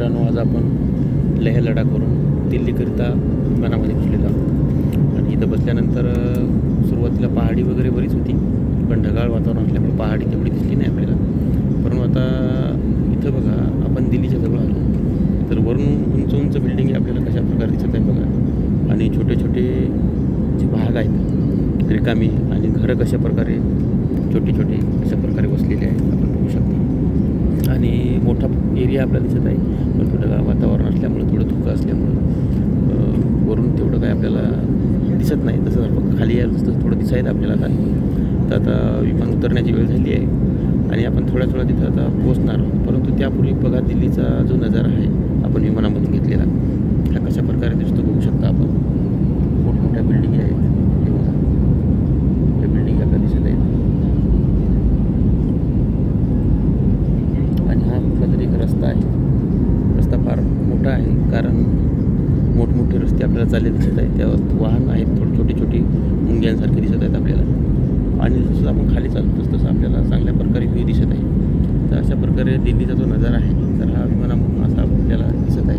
मित्रांनो आज आपण लेह लडाखवरून दिल्लीकरिता विमानामध्ये बसलेलो आहोत. आणि इथं बसल्यानंतर सुरुवातीला पहाडी वगैरे बरीच होती पण ढगाळ वातावरण असल्यामुळे पहाडी तेवढी दिसली नाही आपल्याला. परंतु आता इथं बघा आपण दिल्लीच्या जवळ आलो. तर वरून उंच उंच बिल्डिंग आपल्याला कशा प्रकारे दिसत आहे बघा. आणि छोटे छोटे जे भाग आहेत रिकामी आणि घरं कशा प्रकारे छोटे छोटे अशा प्रकारे वसलेले आहेत आपण बघू शकतो आणि मोठा एरिया आपल्याला दिसत आहे. पण थोडं वातावरण असल्यामुळं थोडं धुकं असल्यामुळं वरून तेवढं काय आपल्याला दिसत नाही. तसं आपण खाली यायला तसं थोडं दिसायला आपल्याला आता. तर आता विमान उतरण्याची वेळ झाली आहे आणि आपण थोड्या थोड्या तिथं आता पोहोचणार आहोत. परंतु त्यापूर्वी बघा दिल्लीचा जो नजारा आहे आपण विमानामधून घेतलेला हा कशा प्रकारे दिसतो बघू शकता आपण? मोठमोठ्या बिल्डिंगी आहेत हे बघा या बिल्डिंग आपल्याला दिसत आहेत आणि हा कुठला तरी एक रस्ता आहे रस्ता आहे. कारण मोठमोठे रस्ते आपल्याला चालले दिसत आहेत. त्यावर वाहन आहेत. थोडी छोटी छोटी मुंग्यांसारखे दिसत आहेत आपल्याला. आणि जसं आपण खाली चालतो तसं तसं आपल्याला चांगल्या प्रकारे व्ह्यू दिसत आहे. तर अशा प्रकारे दिल्लीचा जो नजारा आहे तर हा विमानामधून असा आपल्याला दिसत आहे.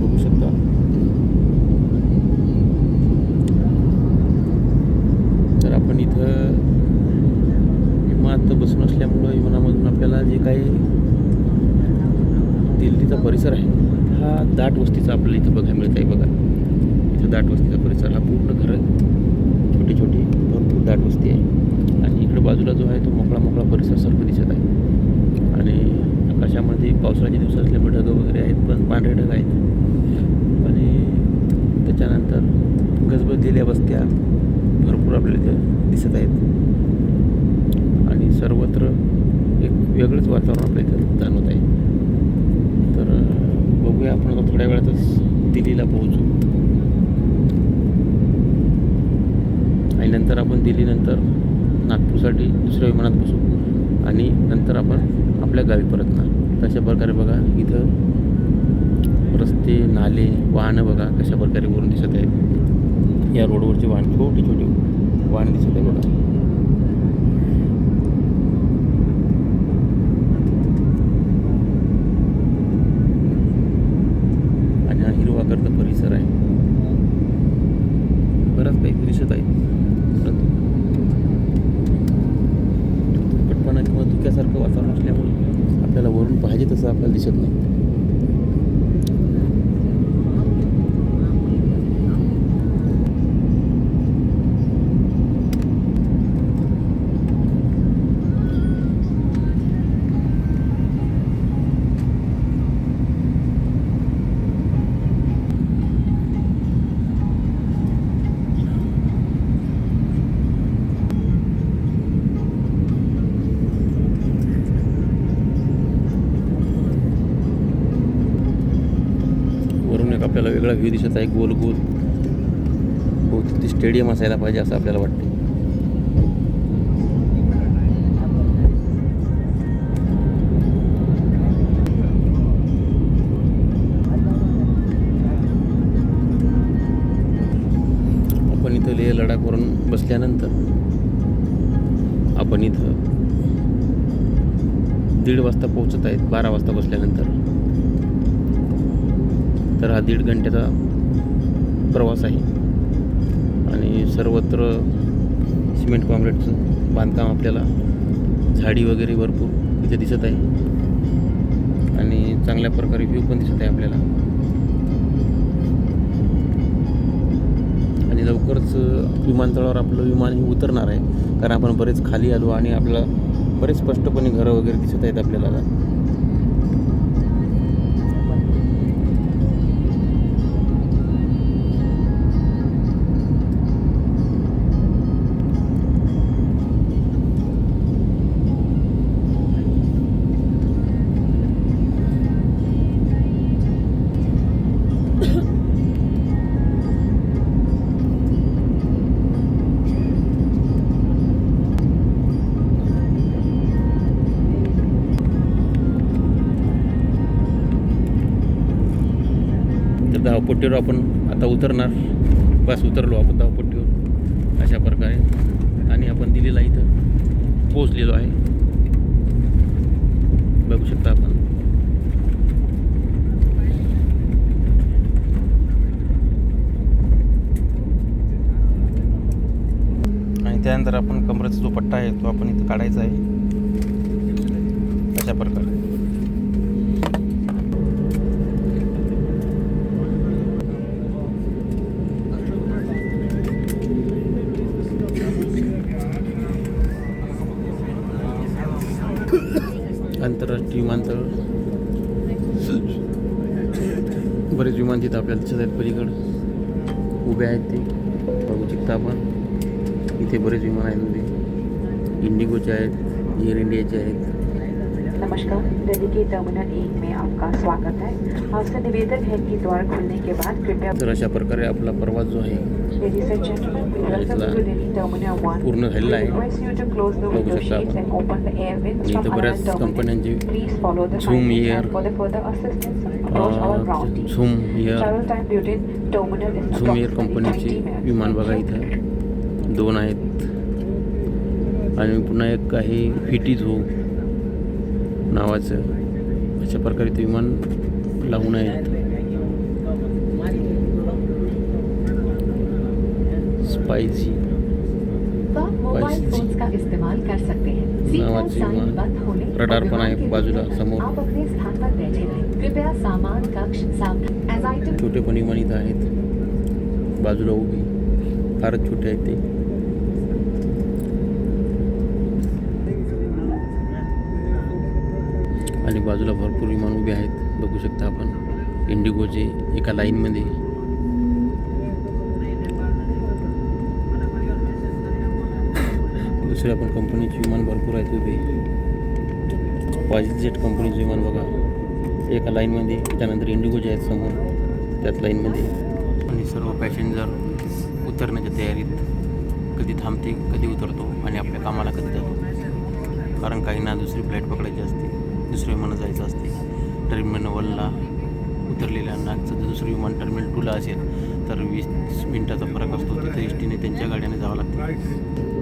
बघू शकता. तर आपण इथं विमानात बसून असल्यामुळं विमानामधून आपल्याला जे काही दिल्लीचा परिसर आहे. हा दाट वस्तीचा आपल्याला इथं बघायला मिळत आहे बघा. इथं दाट वस्तीचा परिसर हा पूर्ण घर छोटी छोटी भरपूर दाट वस्ती आहे. आणि इकडं बाजूला जो आहे तो मोकळा मोकळा परिसर सर्व दिसत आहे. आणि आकाशामध्ये पावसाळ्याचे दिवस असल्यामुळे ढगं वगैरे आहेत पण पांढरे ढग आहेत. आणि त्याच्यानंतर गजबजलेल्या वस्त्या भरपूर आपल्याला इथे दिसत आहेत. आणि सर्वत्र एक वेगळंच वातावरण आपल्या इथं जाणवत आहे. बघूया आपण आता थोड्या वेळातच दिल्लीला पोहोचू. आणि नंतर आपण दिल्लीनंतर नागपूरसाठी दुसऱ्या विमानात बसू. आणि नंतर आपण आपल्या गावी परतणार तशा प्रकारे बघा इथं रस्ते नाले वाहनं बघा कशा प्रकारे वरून दिसत आहेत. या रोडवरची वाहन छोटी छोटी वाहनं दिसत आहे बघा. today. एक आपल्याला वेगळा व्ह्यू दिसत आहे. गोल गोल. बहुतेक ते स्टेडियम असायला पाहिजे असं आपल्याला वाटते आपण इथं लेह लडाखवरून बसल्यानंतर आपण इथं दीड वाजता पोहोचत आहेत. बारा वाजता बसल्यानंतर. तर हा दीड घंट्याचा प्रवास आहे. आणि सर्वत्र सिमेंट कॉन्क्रीटचं बांधकाम आपल्याला झाडी वगैरे भरपूर इथे दिसत आहे. आणि चांगल्या प्रकारे व्ह्यू पण दिसत आहे आपल्याला. आणि लवकरच विमानतळावर आपलं विमान हे उतरणार आहे. कारण आपण बरेच खाली आलो आणि आपल्याला बरेच स्पष्टपणे घरं वगैरे दिसत आहेत आपल्याला. धावपट्टीवर आपण आता उतरणार. बस उतरलो आपण धावपट्टीवर. अशा प्रकारे. आणि आपण दिलेला इथं पोचलेलो आहे. बघू शकता आपण. आणि त्यानंतर आपण कमरेचा जो पट्टा आहे तो आपण इथं काढायचा आहे. अशा प्रकारे. आंतरराष्ट्रीय विमानतळ. बरेच विमान तिथं आपल्याला दिसत आहेत पलीकडं. उभे आहेत ते. बघू शकता आपण. इथे बरेच विमान आहेत उभे इंडिगोचे आहेत एअर इंडियाचे आहेत. नमस्कार. दिल्ली के टर्मिनल एक में आपका स्वागत है. आपसे निवेदन है कि द्वार खुलने के बाद कृपया तर अशा प्रकारे आपला प्रवास जो आहे पूर्ण झालेला आहे. बघू शकता इथं बऱ्याच कंपन्यांची Zoom Air Zoom Air Zoom Air कंपनीची विमान बघा इथं. दोन आहेत. आणि पुन्हा एक आहे फिटी झो नावाचं. अशा प्रकारे ते विमान लावून आहेत. सामान कक्ष सावधान एज आइटम छोटे पण विमान इथं आहेत बाजूला उभी। फारच छोटे आहेत ते आणि बाजूला भरपूर विमान उभे आहेत। बघू शकता आपण। इंडिगोचे एका लाईनमध्ये दुसऱ्या पण कंपनीची विमान भरपूर आहेत उभे. वाईस जेट कंपनीचं विमान बघा. एका लाईनमध्ये त्यानंतर इंडिगोचे आहेत समोर त्याच लाईनमध्ये आणि सर्व पॅसेंजर उतरण्याच्या तयारीत कधी थांबते कधी उतरतो आणि आपल्या कामाला कधी जातो. कारण काहींना दुसरी फ्लाईट पकडायची असते दुसऱ्या विमानं जायचं असते. टर्मिनल वनला उतरलेल्यांना जर दुसरं विमान टर्मिनल टूला असेल तर वीस मिनटाचा फरक असतो. तिथे एस टीने त्यांच्या गाड्याने जावं लागतं.